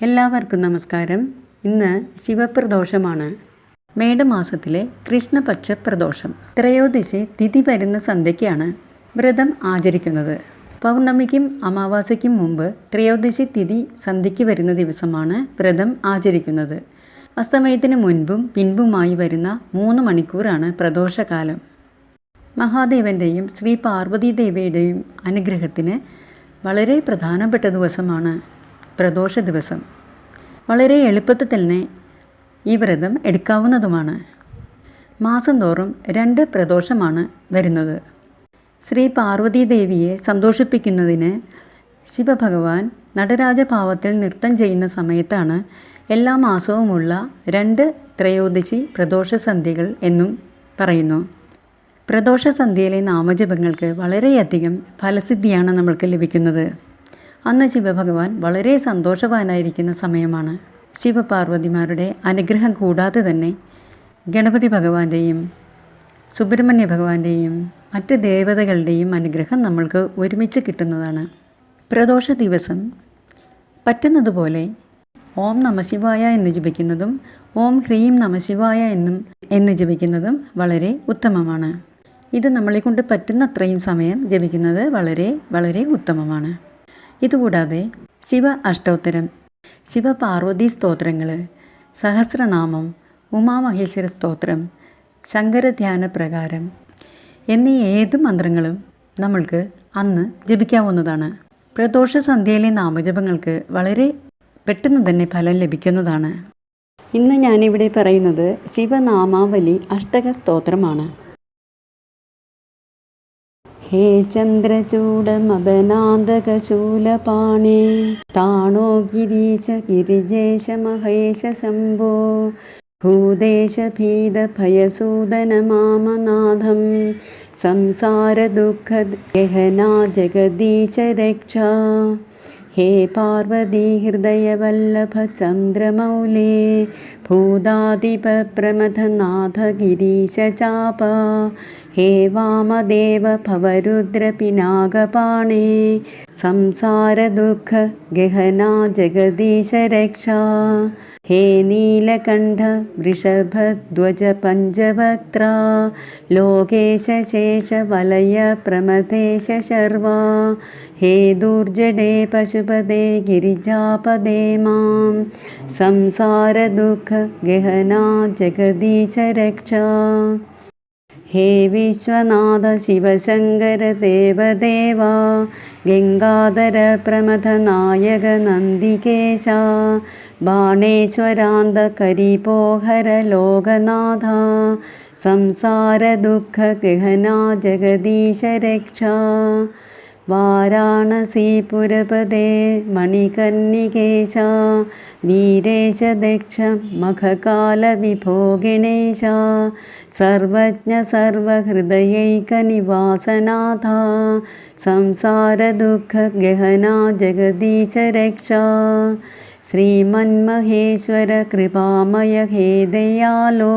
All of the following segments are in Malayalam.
എല്ലാവർക്കും നമസ്കാരം. ഇന്ന് ശിവപ്രദോഷമാണ്. മേടമാസത്തിലെ കൃഷ്ണപക്ഷ പ്രദോഷം ത്രയോദശി തിഥി വരുന്ന സന്ധ്യയ്ക്കാണ് വ്രതം ആചരിക്കുന്നത്. പൗർണമിക്കും അമാവാസയ്ക്കും മുമ്പ് ത്രയോദശി തിഥി സന്ധ്യയ്ക്ക് വരുന്ന ദിവസമാണ് വ്രതം ആചരിക്കുന്നത്. അസ്തമയത്തിന് മുൻപും പിൻപുമായി വരുന്ന മൂന്ന് മണിക്കൂറാണ് പ്രദോഷകാലം. മഹാദേവന്റെയും ശ്രീ പാർവതീദേവിയുടെയും അനുഗ്രഹത്തിന് വളരെ പ്രധാനപ്പെട്ട ദിവസമാണ് പ്രദോഷ ദിവസം. വളരെ എളുപ്പത്തിൽ തന്നെ ഈ വ്രതം എടുക്കാവുന്നതുമാണ്. മാസം തോറും രണ്ട് പ്രദോഷമാണ് വരുന്നത്. ശ്രീ പാർവതീദേവിയെ സന്തോഷിപ്പിക്കുന്നതിന് ശിവഭഗവാൻ നടരാജഭാവത്തിൽ നൃത്തം ചെയ്യുന്ന സമയത്താണ് എല്ലാ മാസവുമുള്ള രണ്ട് ത്രയോദശി പ്രദോഷ സന്ധ്യകൾ എന്നും പറയുന്നു. പ്രദോഷ സന്ധ്യയിലെ നാമജപങ്ങൾക്ക് വളരെയധികം ഫലസിദ്ധിയാണ് നമ്മൾക്ക് ലഭിക്കുന്നത്. അന്ന് ശിവഭഗവാൻ വളരെ സന്തോഷവാനായിരിക്കുന്ന സമയമാണ്. ശിവപാർവതിമാരുടെ അനുഗ്രഹം കൂടാതെ തന്നെ ഗണപതി ഭഗവാന്റെയും സുബ്രഹ്മണ്യ ഭഗവാന്റെയും മറ്റ് ദേവതകളുടെയും അനുഗ്രഹം നമ്മൾക്ക് ഒരുമിച്ച് കിട്ടുന്നതാണ്. പ്രദോഷ ദിവസം പറ്റുന്നതുപോലെ ഓം നമശിവായ എന്ന് ജപിക്കുന്നതും ഓം ഹ്രീം നമശിവായ എന്നും എന്ന് ജപിക്കുന്നതും വളരെ ഉത്തമമാണ്. ഇത് നമ്മളെ കൊണ്ട് പറ്റുന്നത്രയും സമയം ജപിക്കുന്നത് വളരെ വളരെ ഉത്തമമാണ്. ഇതുകൂടാതെ ശിവ അഷ്ടോത്തരം ശിവപാർവതി സ്തോത്രങ്ങൾ സഹസ്രനാമം ഉമാമഹേശ്വര സ്തോത്രം ശങ്കരധ്യാന പ്രകാരം എന്നീ ഏത് മന്ത്രങ്ങളും നമ്മൾക്ക് അന്ന് ജപിക്കാവുന്നതാണ്. പ്രദോഷ സന്ധ്യയിലെ നാമജപങ്ങൾക്ക് വളരെ പെട്ടെന്ന് തന്നെ ഫലം ലഭിക്കുന്നതാണ്. ഇന്ന് ഞാനിവിടെ പറയുന്നത് ശിവനാമാവലി അഷ്ടക സ്തോത്രമാണ്. ഹേ ചന്ദ്രചൂഡമദനാന്തകശൂലപാണേ താണോ ഗിരീശ ഗിരിജേശ മഹേശ ശംഭോ ഭൂദേശഭീതഭയസൂദനമാമനാഥം സംസാരദുഃഖഗഹനാ ജഗദീശ രക്ഷ ഹേ പാർവതി ഹൃദയവല്ലഭ ചന്ദ്രമൗലേ ഭൂതാധിപപ്രമഥനാഥ ഗിരീശ ചാപ हे वामदेव भवरुद्रपिनागपाणे संसारदुःख गहना जगदीश रक्षा। हे नीलकण्ठ वृषभध्वज पञ्चवक्त्रा लोकेशशेषवलय प्रमदेश शर्वा हे दुर्जडे पशुपदे गिरिजापदे मां संसारदुःख गहना जगदीशरक्षा ഹേ വിശ്വനാഥ ശിവശങ്കര ദേവദേവ ഗംഗാധര പ്രമഥ നായക നന്ദികേശ ബാണേശ്വരാന്ത കരിപോഹര ലോകനാഥ സംസാര ദുഃഖ ഗഹന ജഗദീശ രക്ഷ. वाराणसीपुरपदे मणिकर्णिकेशा वीरेशदक्ष मखकालविभो मखकालविभोगिणेश सर्वज्ञ सर्वहृदयैकनिवासनाथा संसारदुःखगहना जगदीश रक्षा। श्रीमन्महेश्वर कृपामय हे दयालो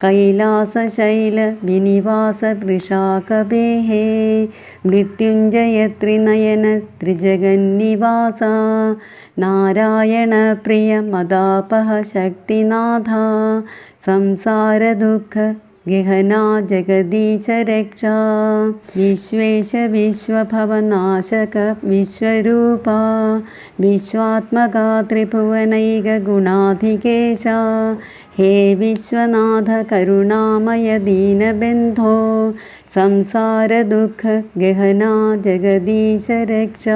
കൈലാസശൈല വിനിവാസ വൃഷാകപേഹേ മൃത്യുഞ്ജയ ത്രിനയന ത്രിജഗന്നിവാസ നാരായണ പ്രിയ മദാപഹ ശക്തിനാഥ സംസാരദുഃഖ ഗഹനാ ജഗദീശ രക്ഷ വിശ്വേശ വിശ്വഭവനാശക വിശ്വരൂപ. വിശ്വാത്മക ത്രിഭുവനൈക ഗുണാധികേശ ഹേ വിശ്വനാഥ കരുണാമയ ദീനബന്ധോ സംസാരദുഃഖ ഗഹനാ ജഗദീശ രക്ഷ